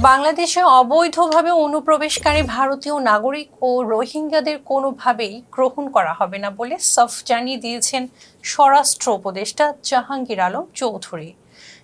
বাংলাদেশে অবৈধভাবে অনুপ্রবেশকারী ভারতীয় নাগরিক ও রোহিঙ্গাদের কোনোভাবেই গ্রহণ করা হবে না বলে সফ জানিয়ে দিয়েছেন স্বরাষ্ট্র উপদেষ্টা জাহাঙ্গীর আলম চৌধুরী।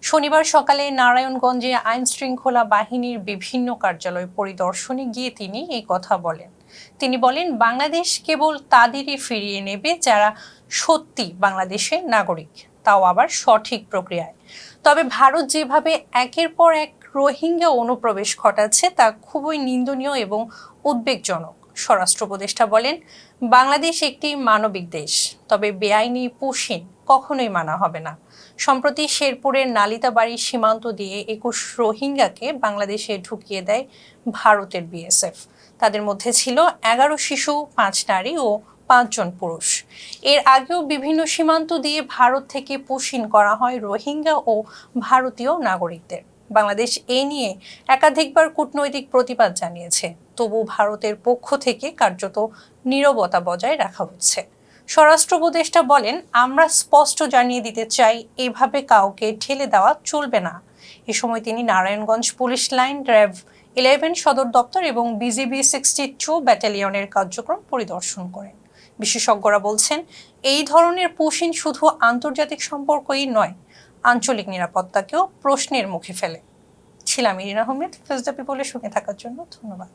শনিবার সকালে নারায়ণগঞ্জে আইন শৃঙ্খলা বাহিনীর বিভিন্ন কার্যালয় পরিদর্শনে গিয়ে তিনি এই কথা বলেন। তিনি বলেন, বাংলাদেশ কেবল তাদেরই ফিরিয়ে নেবে যারা সত্যি বাংলাদেশের নাগরিক। তাও আবার সঠিক প্রক্রিয়ায়। তবে ভারত যেভাবে একের পর এক রোহিঙ্গা অনুপ্রবেশ ঘটাচ্ছে তা খুবই নিন্দনীয় এবং উদ্বেগজনক। স্বরাষ্ট্র উপদেষ্টা বলেন, বাংলাদেশ একটি মানবিক দেশ, তবে বেআইনি পুশিন কখনোই মানা হবে না। সম্প্রতি শেরপুরের নালিতাবাড়ি সীমান্ত দিয়ে একুশ রোহিঙ্গাকে বাংলাদেশে ঢুকিয়ে দেয় ভারতের বিএসএফ। তাদের মধ্যে ছিল এগারো শিশু, পাঁচ নারী ও পাঁচজন পুরুষ। এর আগেও বিভিন্ন সীমান্ত দিয়ে ভারত থেকে পুশিন করা হয় রোহিঙ্গা ও ভারতীয় নাগরিকদের। বাংলাদেশ এ নিয়ে একাধিকবার কূটনৈতিক প্রতিবাদ জানিয়েছে। তবু ভারতের পক্ষ থেকে কার্যত নীরবতা বজায় রাখা হচ্ছে। স্বরাষ্ট্র উপদেষ্টা বলেন, আমরা স্পষ্ট জানিয়ে দিতে চাই, এভাবে কাউকে ঠেলে দেওয়া চলবে না। এ সময় তিনি Narayanganj police line, RAB eleven সদর দপ্তর এবং বিজিবি সিক্সটি টু ব্যাটালিয়নের কার্যক্রম পরিদর্শন করেন। বিশেষজ্ঞরা বলছেন, এই ধরনের পুশিন শুধু আন্তর্জাতিক সম্পর্কই নয় আঞ্চলিক নিরাপত্তাকেও প্রশ্নের মুখে ফেলে। ছিলাম ইরিন আহমেদ ফেস দ্য পিপলের সঙ্গে থাকার জন্য ধন্যবাদ।